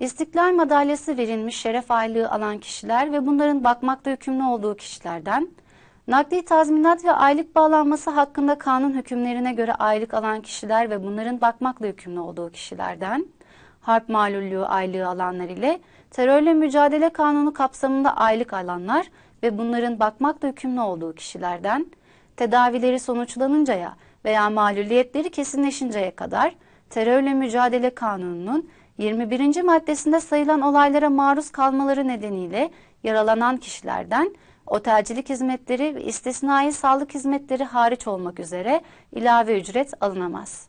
İstiklal Madalyası verilmiş şeref aylığı alan kişiler ve bunların bakmakta yükümlü olduğu kişilerden, nakdi tazminat ve aylık bağlanması hakkında kanun hükümlerine göre aylık alan kişiler ve bunların bakmakla yükümlü olduğu kişilerden, harp malullüğü aylığı alanlar ile terörle mücadele kanunu kapsamında aylık alanlar ve bunların bakmakla yükümlü olduğu kişilerden, tedavileri sonuçlanıncaya veya maluliyetleri kesinleşinceye kadar terörle mücadele kanununun 21. maddesinde sayılan olaylara maruz kalmaları nedeniyle yaralanan kişilerden otelcilik hizmetleri ve istisnai sağlık hizmetleri hariç olmak üzere ilave ücret alınamaz.